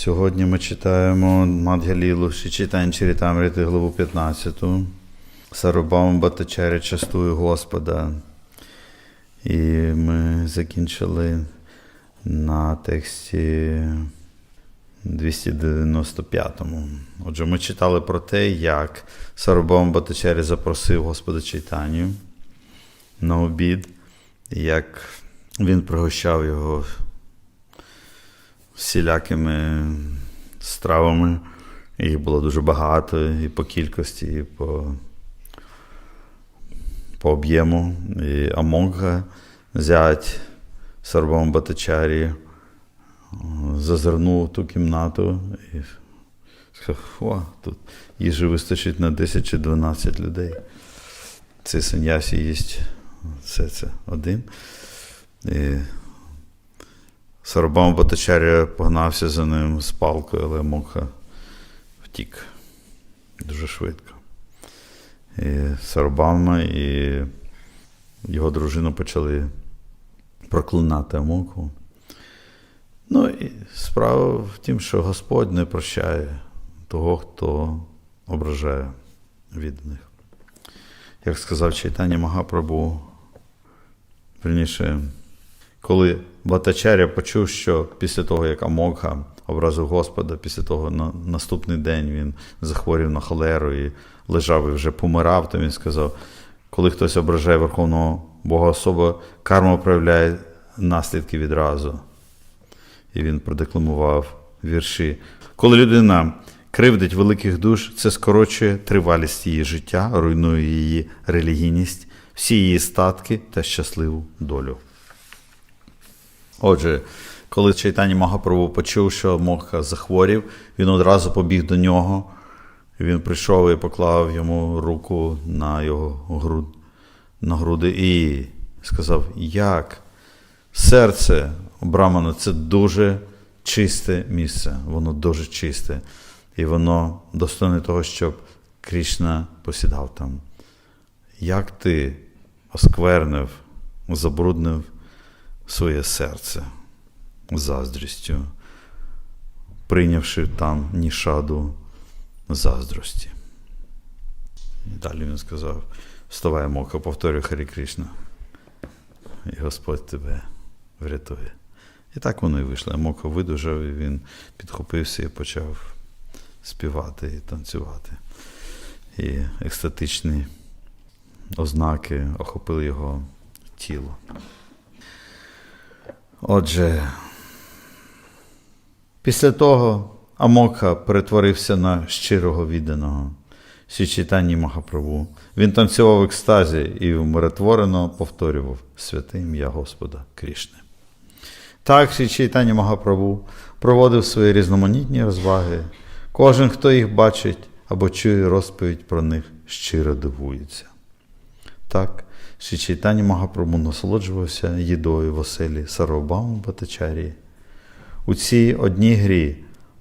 Сьогодні ми читаємо Мадгалілу Шичитань Чарітамрити, главу 15. Сарубам Батачаря частує Господа. І ми закінчили на тексті 295-му. Отже, ми читали про те, як Сарубам Батачаря запросив Господа Чайтанію на обід, як він пригощав його всілякими стравами. Їх було дуже багато і по кількості, і по, по об'єму. І Амонга, зять Сарбам Батачарі, зазирнув ту кімнату і сказав, о, тут їжі вистачить на 10 чи 12 людей. Цей санясі їсть все це один. І Сарабам Батачаря погнався за ним з палкою, але Мокха втік дуже швидко. І Сарабама і його дружина почали проклинати Амоку. Ну і справа в тім, що Господь не прощає того, хто ображає відданих. Як сказав Чайтані Магапрабу, верніше, коли Батачаря почув, що після того, як Амогха образив Господа, після того на наступний день він захворів на холеру і лежав і вже помирав, то він сказав: коли хтось ображає Верховного Бога особа, карма проявляє наслідки відразу. І він продекламував вірші. Коли людина кривдить великих душ, це скорочує тривалість її життя, руйнує її релігійність, всі її статки та щасливу долю. Отже, коли Чайтані Магапрабу почув, що Мокха захворів, він одразу побіг до нього. Він прийшов і поклав йому руку на його груд, на груди і сказав: Як? Серце Брамана це дуже чисте місце, воно дуже чисте, і воно достойне того, щоб Крішна посідав там. Як ти осквернив, забруднив своє серце заздрістю, прийнявши там нішаду заздрості. І далі він сказав: вставай, Мока, повторюй Харі Кришна, і Господь тебе врятує. І так воно і вийшло. Мока видужав, і він підхопився і почав співати і танцювати. І екстатичні ознаки охопили його тіло. Отже, після того Амокха перетворився на щирого відданого Січитанні Махапрабу. Він танцював в екстазі і умиротворено повторював святе ім'я Господа Крішни. Так Січитанні Махапрабу проводив свої різноманітні розваги. Кожен, хто їх бачить або чує розповідь про них, щиро дивується. Так, Ші Чайтані Магапрабу насолоджувався їдою в оселі Сарабаму Батачарі. У цій одній грі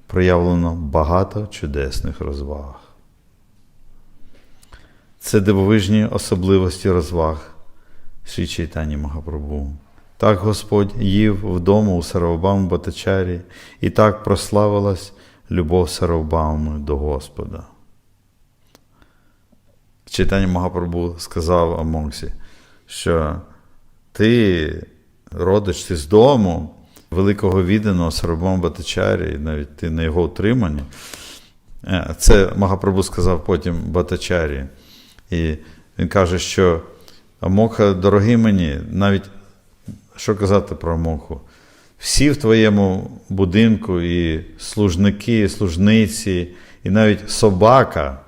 проявлено багато чудесних розваг. Це дивовижні особливості розваг Ші Чайтані Магапрабу. Так Господь їв вдома у Сарабаму Батачарі, і так прославилась любов Сарабами до Господа. Читання Магапрабу сказав Амонсі, що ти родич ти з дому великого відданого Сарабам Батачарі, навіть ти на його утриманні. Е, Це Магапрабу сказав потім Батачарі. І він каже, що Амоха, дорогий мені, навіть що казати про Амоху? Всі в твоєму будинку, і служники, і служниці, і навіть собака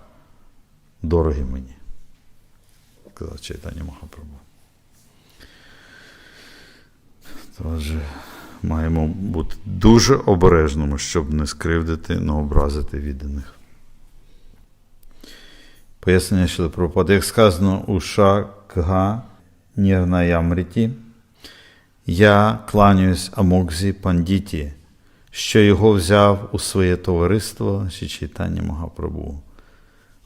дорогі мені, сказав Чайтані Махапрабу. Тож маємо бути дуже обережними, щоб не скривдити, не образити відданих. Пояснення щодо Прабхупади, як сказано у Шакга Нірнаямріті, я кланяюсь Амокзі Пандіті, що його взяв у своє товариство Шічайтані Магапрабу.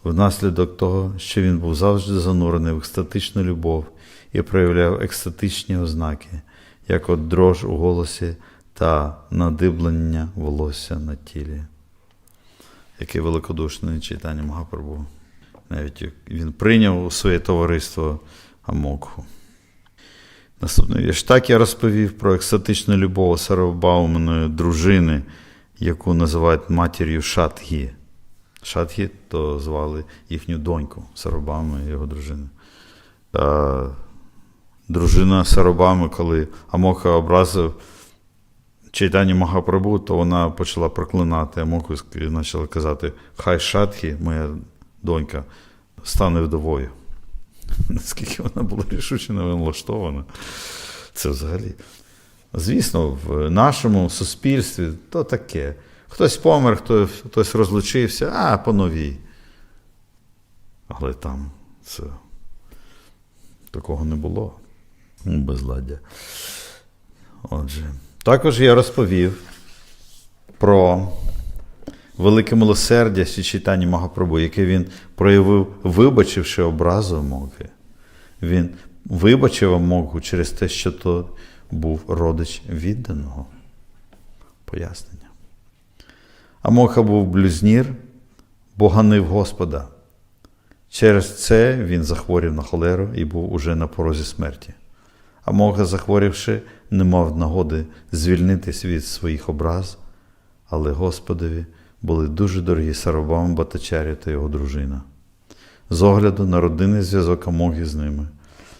Внаслідок того, що він був завжди занурений в екстатичну любов і проявляв екстатичні ознаки, як от дрож у голосі та надиблення волосся на тілі. Яке великодушне читання Магапрабу. Навіть він прийняв у своє товариство Амокху. Наступний вірш. Так я розповів про екстатичну любов Сарабауменої дружини, яку називають матір'ю Шатгі. Шатгі то звали їхню доньку Сарабами, його дружину. Дружина Сарабами, коли Амоха образив читання Махапрабу, то вона почала проклинати Амоку і почала казати: Хай Шатхі, моя донька, стане вдовою. Наскільки вона була рішучено налаштована. Це взагалі. Звісно, в нашому суспільстві то таке. Хтось помер, хтось, хтось розлучився, а по новій. Але там це такого не було. Безладдя. Отже, також я розповів про велике милосердя читання Магапрабу, яке він проявив, вибачивши образу Амоги. Він вибачив Амогу через те, що то був родич відданого. Пояснення. Амоха був блюзнір, бо ганив Господа. Через це він захворів на холеру і був уже на порозі смерті. Амоха, захворівши, не мав нагоди звільнитись від своїх образ, але Господові були дуже дорогі Сарабам Батачарі та його дружина. З огляду на родинний зв'язок Амоги з ними,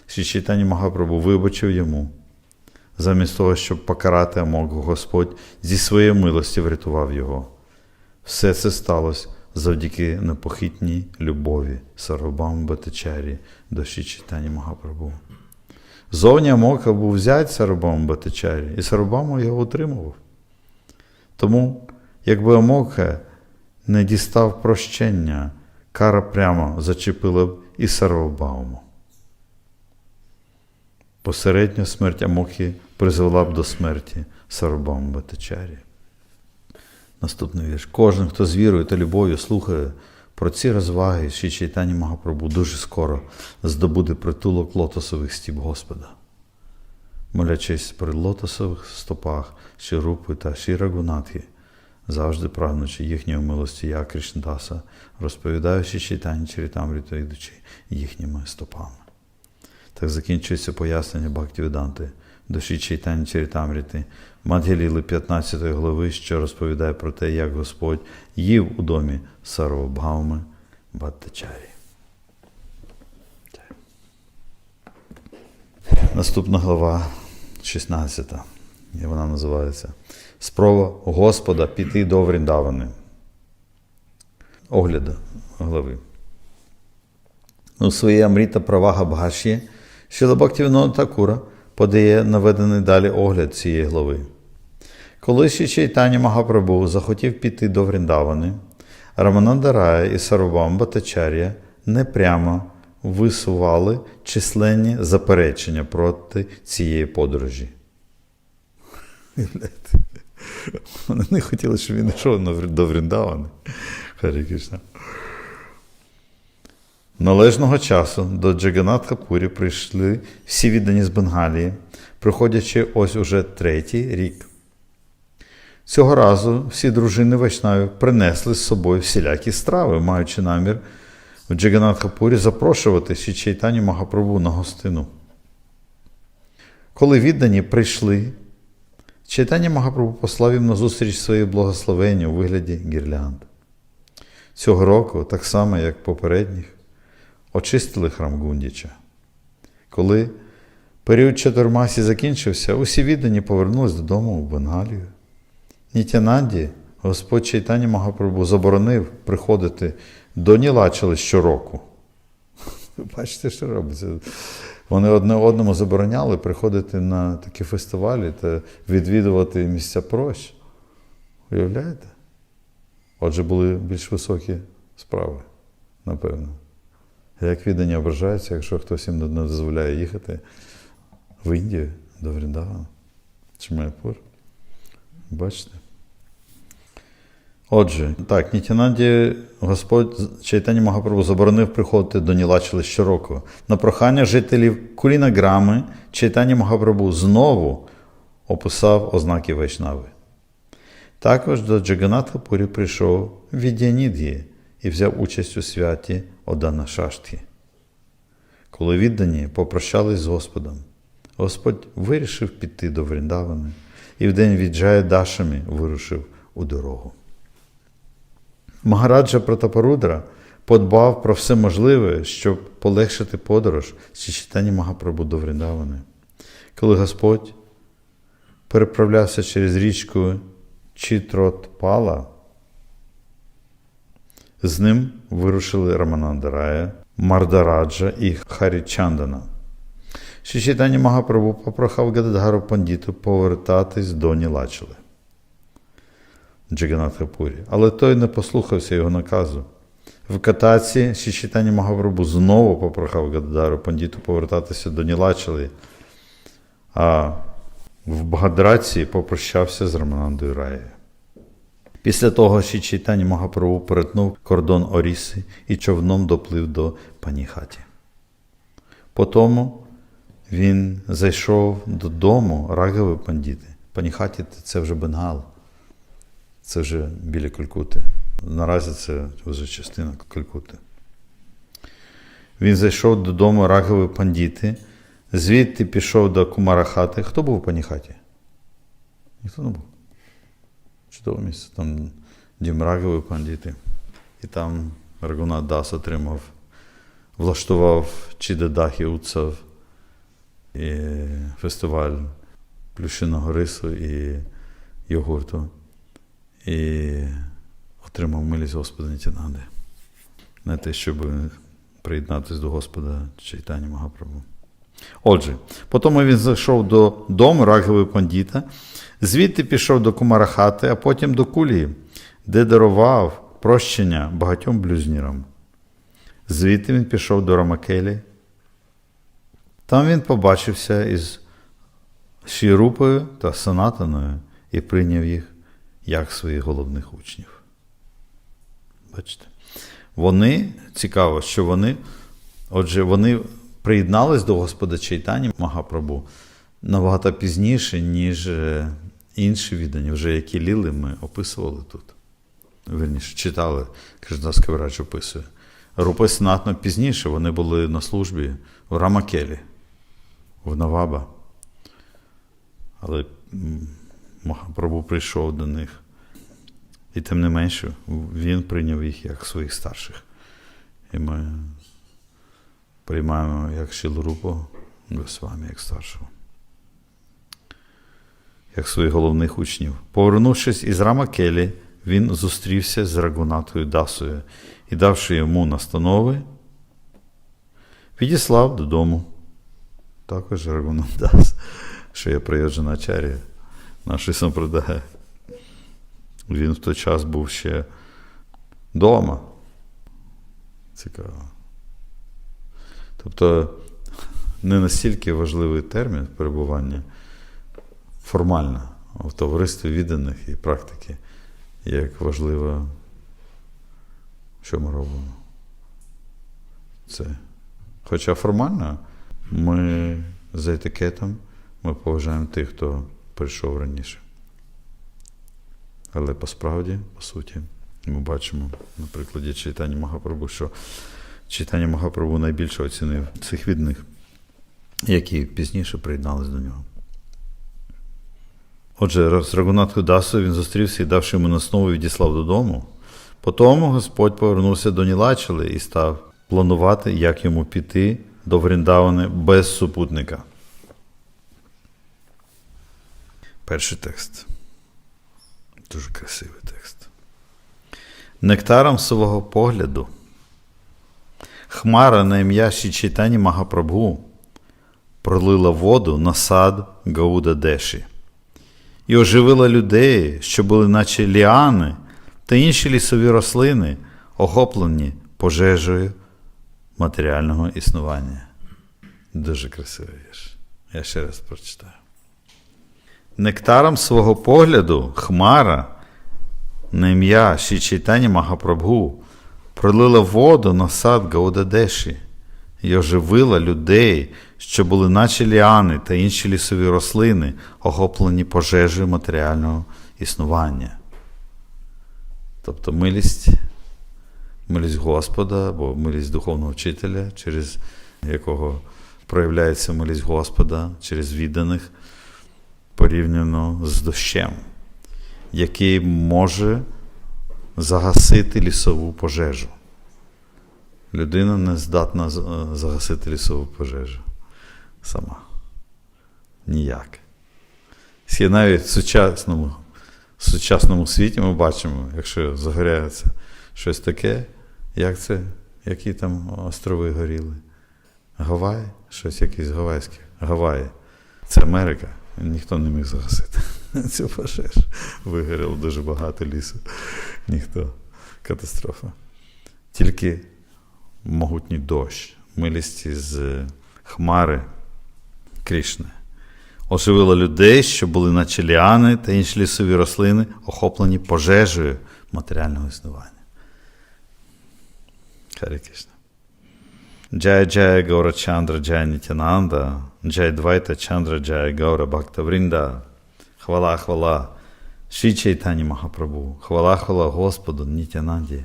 Шічитані Магапрабу вибачив йому. Замість того, щоб покарати Амогу, Господь зі своєї милості врятував його. Все це сталося завдяки непохитній любові Сарабам Батачарі до Шічитані Магапрабу. Зовні Амока був взять Сарабам Батачарі, і Сарабама його утримував. Тому, якби Амока не дістав прощення, кара прямо зачепила б і Сарабаму. Посередньо смерть Амохи призвела б до смерті Сарабам Батачарі. Наступний вірш. Кожен, хто з вірою та любов'ю слухає про ці розваги, що читання Магапрабу дуже скоро здобуде притулок лотосових стіп Господа. Молячись при лотосових стопах Ширупи та Шірагунатхи, завжди прагнучи їхньої милості, я Кришндаса, розповідаючи читання Чарітамріта, йдучи їхніми стопами. Так закінчується пояснення Бхактівіданти душі Чайтані Чарітамріти, Мадгіліли 15 глави, що розповідає про те, як Господь їв у домі Сарвабхауми Баттачарі. Наступна глава 16. І вона називається Спроба Господа піти до Вріндавани. Огляд глави. У своїй Амріта Правага Бхаші Шіла Бхактівінода Такура подає наведений далі огляд цієї глави. Коли ще Чайтані Магапрабу захотів піти до Вріндавани, Рамананда Рая і Сарубам Батачар'я непрямо висували численні заперечення проти цієї подорожі. Вони не хотіли, щоб він йшов до Вріндавани. Належного часу до Джаганатхапурі прийшли всі віддані з Бенгалії, приходячи ось уже третій рік. Цього разу всі дружини Вайшнавів принесли з собою всілякі страви, маючи намір в Джаганатхапурі запрошувати Ші Чайтані Магапрабу на гостину. Коли віддані прийшли, Чайтані Магапрабу послав їм на зустріч своє благословення у вигляді гірлянд. Цього року, так само, як попередніх, очистили храм Гундіча. Коли період Чатурмасі закінчився, усі віддані повернулись додому в Бенгалію. Нітянанді Господь Чайтані Магапрабу заборонив приходити до Нілачили щороку. Бачите, що робиться? Вони одне одному забороняли приходити на такі фестивалі та відвідувати місця прощ. Уявляєте? Отже, були більш високі справи, напевно. Як віддані ображаються, якщо хтось їм не дозволяє їхати в Індію до Вріндавана Майпур. Бачите? Отже, так, Нітянанді Господь Чайтані Магапрабу заборонив приходити до Нілачили щороку. На прохання жителів Кулінаграми Чайтані Магапрабу знову описав ознаки Вайшнави. Також до Джаганатха Пурі прийшов Відянід'ї і взяв участь у святі Одана Шаштхі. Коли віддані попрощались з Господом, Господь вирішив піти до Вріндавани і вдень віджає Дашами вирушив у дорогу. Магараджа Пратапарудра подбав про все можливе, щоб полегшити подорож з Чичитані Магапрабу до Вріндавани. Коли Господь переправлявся через річку Чітротпала, з ним вирушили Раманандарая, Мардараджа і Харічандана. Шичитані Магапрабу попрохав Гададгару Пандіту повертатись до Нілачили. Джаганатхапурі. Але той не послухався його наказу. В катаці Шичитані Магапрабу знову попрохав Гададару Пандіту повертатися до Нілачили, а в Бхадраці попрощався з Раманандою Раєю. Після того ще Чайтані Магапрабу перетнув кордон Оріси і човном доплив до Паніхаті. Потому він зайшов додому Рагави Пандіти. Паніхаті це вже Бенгал, це вже біля Калькути. Наразі це вже частина Калькути. Він зайшов додому Рагави Пандіти, звідти пішов до Кумарахати. Хто був у Паніхаті? Ніхто не був. Чудове місце. Там дім Рагови пандіти. І там Рагунат Дас отримав, влаштував Чідадахі Уцав і фестиваль плющиного рису і йогурту. І отримав милість Господа Нітянанди. На те, щоб приєднатися до Господа Чайтані Магапрабу. Отже, потім він зайшов до дому Рагови Пандіта, звідти пішов до Кумарахати, а потім до Кулії, де дарував прощення багатьом блюзнірам. Звідти він пішов до Рамакелі. Там він побачився із Шірупою та Санатаною і прийняв їх як своїх головних учнів. Бачите? Вони, цікаво, що вони, отже, вони приєднались до Господа Чайтані Магапрабу набагато пізніше, ніж е, інші віддані, вже які ліли ми описували тут. Вірніше, читали, Кришдас Каврач описує. Рупи знатно пізніше вони були на службі в Рамакелі, в Наваба. Але Махапрабу прийшов до них. І тим не менше, він прийняв їх як своїх старших. І ми приймаємо як Шілрупу Госвамі, як старшого, як своїх головних учнів. Повернувшись із Рамакелі, він зустрівся з Рагунатою Дасою і, давши йому настанови, відіслав додому. Також Рагунат Дас, що є приyoджена чарі нашої сампрадаги. Він в той час був ще вдома. Цікаво. Тобто не настільки важливий термін перебування формально в товаристві відданих і практики, як важливо, що ми робимо. Це. Хоча формально ми за етикетом ми поважаємо тих, хто прийшов раніше. Але по справді, по суті, ми бачимо на прикладі читання Магапрабу, що читання Магапрабу найбільше оцінив цих відних, які пізніше приєднались до нього. Отже, з Рагунатху Дасою він зустрівся і, давши йому основу, відіслав додому. Потім Господь повернувся до Нілачили і став планувати, як йому піти до Вріндавани без супутника. Перший текст. Дуже красивий текст. Нектаром свого погляду. Хмара на ім'я Шічитані Магапрабху пролила воду на сад Гауда Деші і оживила людей, що були, наче ліани та інші лісові рослини, охоплені пожежею матеріального існування. Дуже красивий вірш. Я ще раз прочитаю. Нектаром свого погляду Хмара на ім'я Шічайтані Магапрабху пролила воду на сад Гаудадеші і оживила людей, що були наче ліани та інші лісові рослини, охоплені пожежею матеріального існування. Тобто милість, милість Господа або милість духовного вчителя, через якого проявляється милість Господа, через відданих, порівняно з дощем, який може загасити лісову пожежу. Людина не здатна е, загасити лісову пожежу сама. Ніяк. Ще навіть в сучасному, в сучасному світі ми бачимо, якщо загоряється щось таке, як це, які там острови горіли. Гавай, щось якесь гавайське. Гаваї. Це Америка. Ніхто не міг загасити цю пожежу. Вигоріло дуже багато лісу. Ніхто. Катастрофа. Тільки могутній дощ, милість із хмари Крішни. Оживила людей, що були наче ліани та інші лісові рослини, охоплені пожежею матеріального існування. Харі Кришна. Джай Джай Гаура Чандра Джай Нітянанда, Джай Двайта Чандра Джай Гаура Бхакта Врінда. Хвала, хвала. Ші Чайтані Махапрабху. Хвала, хвала Господу Нітянанді.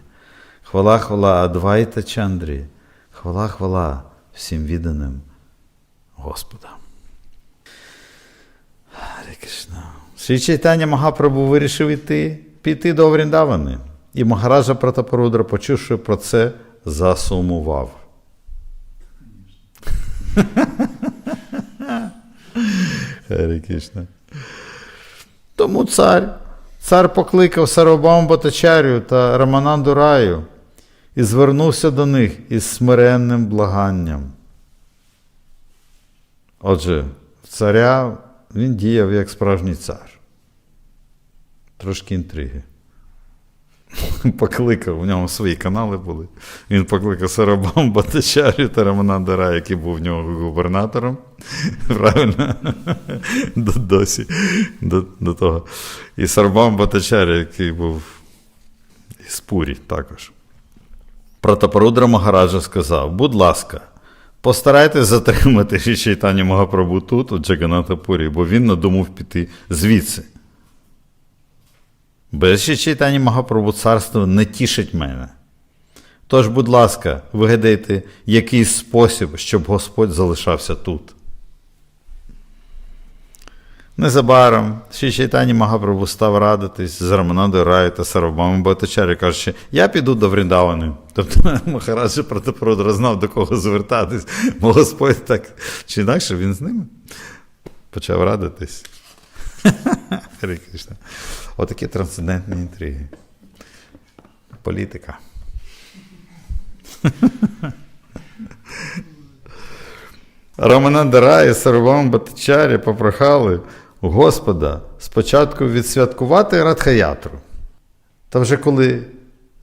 Хвала, хвала Адвайта Чандрі. Хвала, хвала всім відданим Господа. Кришна. Шрі Чайтаня Махапрабху вирішив іти, піти до Вріндавани. І Магараджа Пратапарудра, почувши про це, засумував. Гарі Кришна. Тому цар, цар покликав Сарабам Батачарю та Рамананду Раю і звернувся до них із смиренним благанням. Отже, царя він діяв як справжній цар. Трошки інтриги. Покликав, у нього свої канали були. Він покликав Сарабам Батачарю та Рамананда Рая, який був в нього губернатором. Правильно? До, досі. До, до того. І Сарабам Батачаря, який був із Пурі також. Пратапарудра Магараджа сказав: будь ласка, постарайтесь затримати Ші Чайтані Магапрабу тут, у Джаганатапурі, бо він надумав піти звідси. Без Ші Чайтані Магапрабу царство не тішить мене. Тож, будь ласка, вигадайте якийсь спосіб, щоб Господь залишався тут. Незабаром Ші Чайтані Магапрабу став радитись з Раманандою Раю та Сарабами Батачарі, кажучи, я піду до Вріндавани. Тобто Махараджа Пратапарудра знав, до кого звертатись, бо Господь так чи інакше він з ними почав радитись. Отакі трансцендентні інтриги. Політика. Рамананда і Сарвам Батачарі попрохали Господа спочатку відсвяткувати Радхаятру. Та вже коли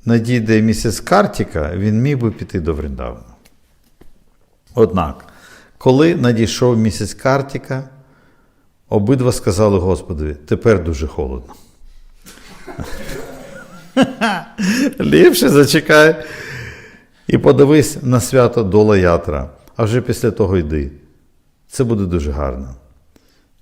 надійде місяць Картіка, він міг би піти до Вріндавана. Однак, коли надійшов місяць Картіка, обидва сказали Господові, тепер дуже холодно. Ліпше зачекай і подивись на свято Дола Ятра, а вже після того йди. Це буде дуже гарно.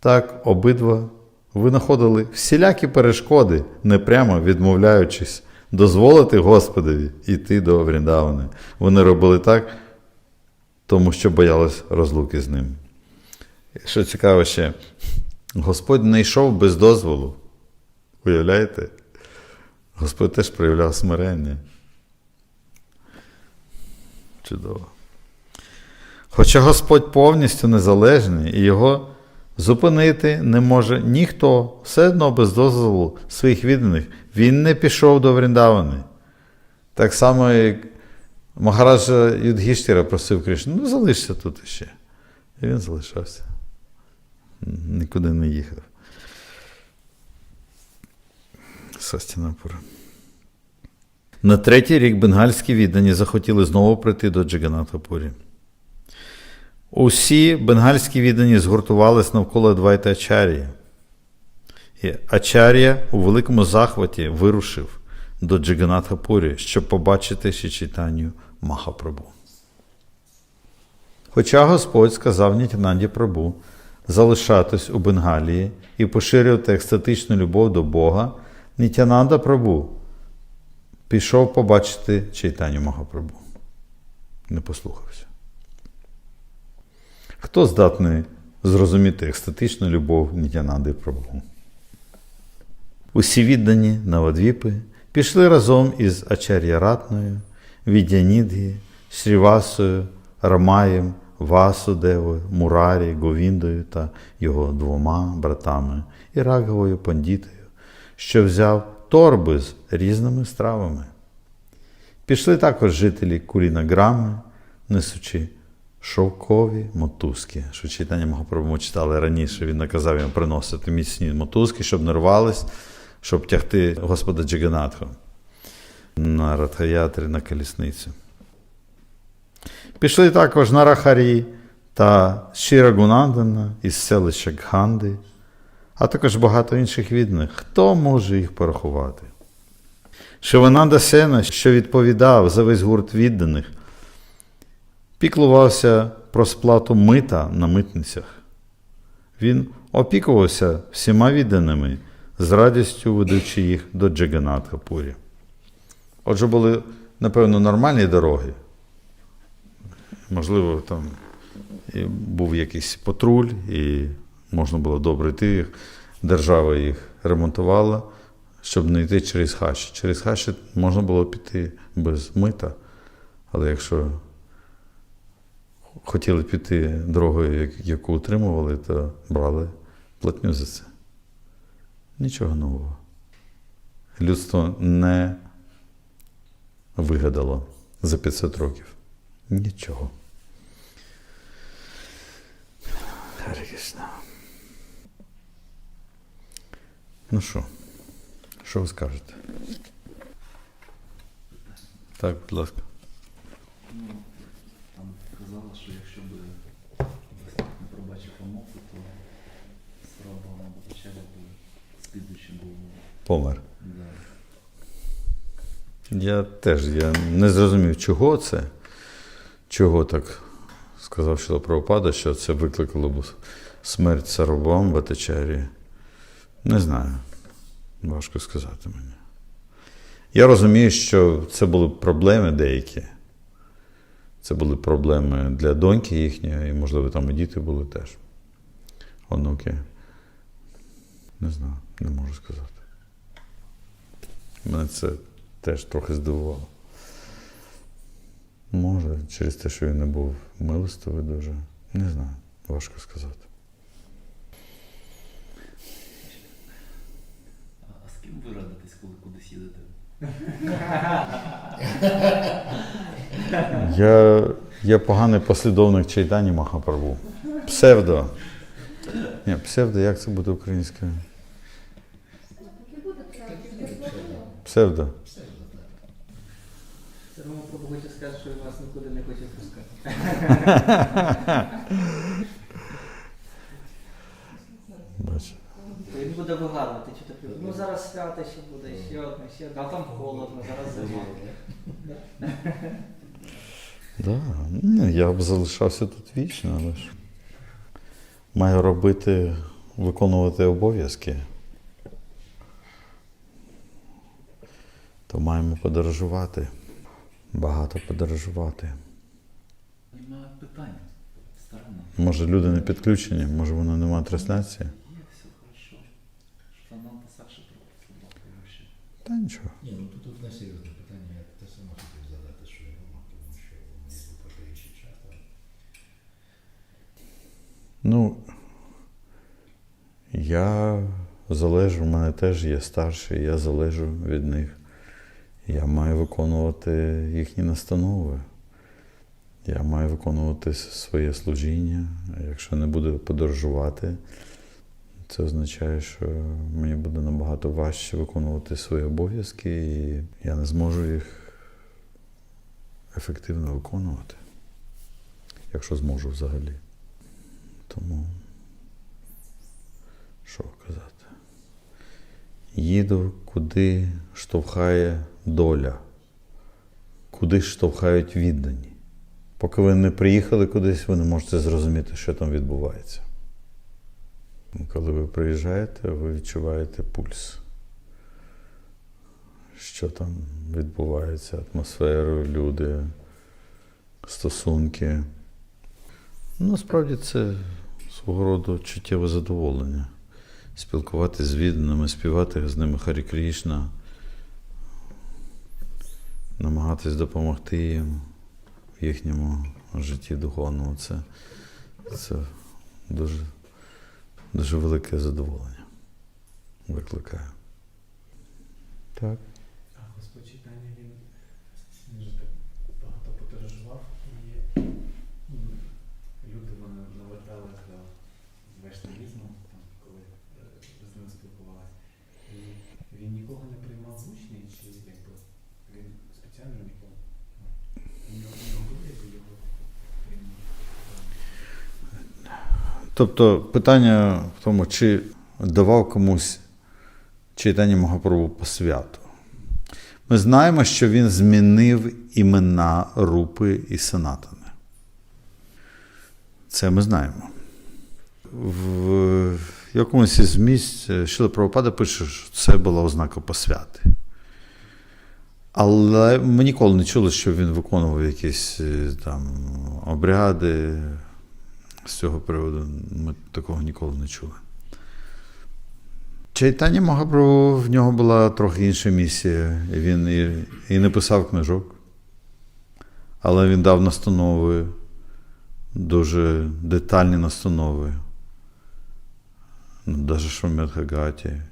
Так, обидва винаходили всілякі перешкоди, непрямо відмовляючись, дозволити Господові йти до Вріндавани. Вони робили так, тому що боялись розлуки з ним. Що цікаво ще, Господь не йшов без дозволу. Уявляєте? Господь теж проявляв смирення. Чудово. Хоча Господь повністю незалежний і його зупинити не може ніхто, все одно без дозволу своїх відданих, він не пішов до Вріндавани. Так само, як Махараджа Юдгіштіра просив Кришну, ну залишся тут іще. І він залишався. Нікуди не їхав. Састінапура. На третій рік бенгальські віддані захотіли знову прийти до Джаганатапурі. Усі бенгальські віддані згуртувались навколо Двайта Ачарії. І Ачарія у великому захваті вирушив до Джаганатапурі, щоб побачити Шичитанію Махапрабу. Хоча Господь сказав Нітянанді Прабу залишатись у Бенгалії і поширювати екстатичну любов до Бога, Нітянанда Прабу пішов побачити Чайтаню Магапрабу. Не послухався. Хто здатний зрозуміти екстатичну любов Нітянанди Прабу? Усі віддані Навадвіпи пішли разом із Ачар'яратною, Відянідгі, Шрівасою, Рамаєм, Васудевою, Мурарі, Говіндою та його двома братами і Рагавою що взяв торби з різними стравами. Пішли також жителі Курінаграми, несучи шовкові мотузки. Що читання Магапрабу ми читали раніше, він наказав їм приносити міцні мотузки, щоб не рвались, щоб тягти Господа Джиганатху на Радхаятрі на колісницю. Пішли також на Рахарі та Шірагунандана із селища Гханди, а також багато інших відданих. Хто може їх порахувати? Шивананда Сена, що відповідав за весь гурт відданих, піклувався про сплату мита на митницях. Він опікувався всіма відданими, з радістю ведучи їх до Джаганатха Пурі. Отже, були, напевно, нормальні дороги. Можливо, там був якийсь патруль, і можна було добре йти. їх. Держава їх ремонтувала, щоб не йти через хащі. Через хащі можна було піти без мита. Але якщо хотіли піти дорогою, яку утримували, то брали платню за це. Нічого нового. Людство не вигадало за 500 років. Нічого. Ну що? Що ви скажете? Так, будь ласка. Ну, там казала, що якщо би не пробачив помилку, то справа на Богачева би слідуючим був. Помер. Да. Я теж я не зрозумів, чого це, чого так сказав що Прабхупада, що це викликало б смерть Сарвам Батачарі. Не знаю. Важко сказати мені. Я розумію, що це були проблеми деякі. Це були проблеми для доньки їхньої, і, можливо, там і діти були теж. Онуки. Не знаю, не можу сказати. Мене це теж трохи здивувало. Може, через те, що він не був милостивий дуже. Не знаю, важко сказати. З ви радитесь, коли кудись їдете? Я, я поганий послідовник Чайтані Махапрабу. Псевдо. Ні, псевдо, як це буде українською? Псевдо. Рома Прабу хоче що він вас нікуди не хоче пускати. Бачу. То Він буде вигадувати, чи так. Ну зараз свято ще буде, ще одне, ще одне, а там холодно, зараз зима. Да. Ні, я б залишався тут вічно, але ж маю робити, виконувати обов'язки. То маємо подорожувати. Багато подорожувати. Немає питань. Може, люди не підключені, може воно немає трансляції. Та нічого. Ні, ну тут, тут не серйозне питання, я те саме хотів задати, що я Рома, тому що у мене був час. але Ну, я залежу, в мене теж є старші, я залежу від них. Я маю виконувати їхні настанови. Я маю виконувати с- своє служіння. Якщо не буду подорожувати, це означає, що мені буде набагато важче виконувати свої обов'язки, і я не зможу їх ефективно виконувати, якщо зможу взагалі. Тому, що казати? Їду, куди штовхає доля, куди штовхають віддані. Поки ви не приїхали кудись, ви не можете зрозуміти, що там відбувається. Коли ви приїжджаєте, ви відчуваєте пульс. Що там відбувається, атмосферу, люди, стосунки. Ну, Насправді це свого роду чуттєве задоволення. Спілкуватися з відданими, співати з ними Харі Крішна, намагатись допомогти їм в їхньому житті духовному. Це, це дуже, дуже велике задоволення викликає. Так. А Господь читання він, він же так багато подорожував і м, люди мене навертали до вайшнавізму, там, коли е, з ним спілкувалися. І він нікого не приймав в учні, чи якби він спеціально нікого. У нього у нього були якби його приймав. Тобто питання в тому, чи давав комусь читання Магапрабу по святу. Ми знаємо, що він змінив імена Рупи і Санатани. Це ми знаємо. В якомусь із місць Шіла Правопада пише, що це була ознака посвяти. Але ми ніколи не чули, що він виконував якісь е, там обряди, з цього приводу ми такого ніколи не чули. Чайтання Магапрабу, в нього була трохи інша місія. Він і, і не писав книжок, але він дав настанови, дуже детальні настанови. Навіть Швамедхагаті.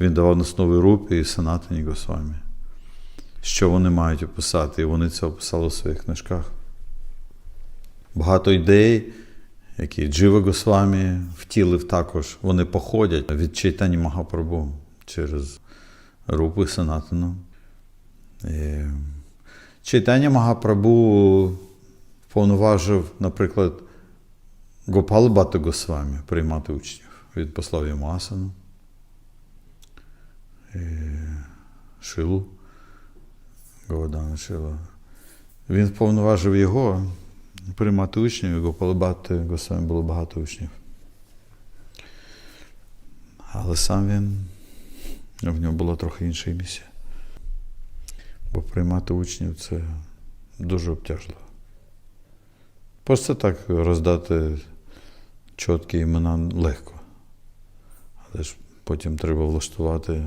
Він давав настанови Рупі і Санатані Госвамі. Що вони мають описати, і вони це описали у своїх книжках. Багато ідей, які Джива Госвамі втілив також, вони походять від читання Магапрабу через Рупи Санатану. Читання Магапрабу повноважив, наприклад, Гопал Бата Госвамі приймати учнів. Він послав йому асану. Шилу. Говадана Шила. Він повноважив його приймати учнів, його полибати Госвамі було багато учнів. Але сам він, в нього була трохи інша місія. Бо приймати учнів це дуже обтяжливо. Просто так роздати чіткі імена легко. Але ж потім треба влаштувати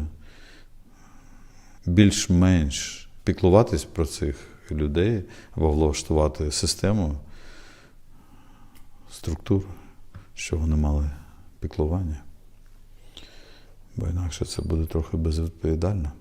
більш-менш піклуватись про цих людей або влаштувати систему, структуру, що вони мали піклування. Бо інакше це буде трохи безвідповідально.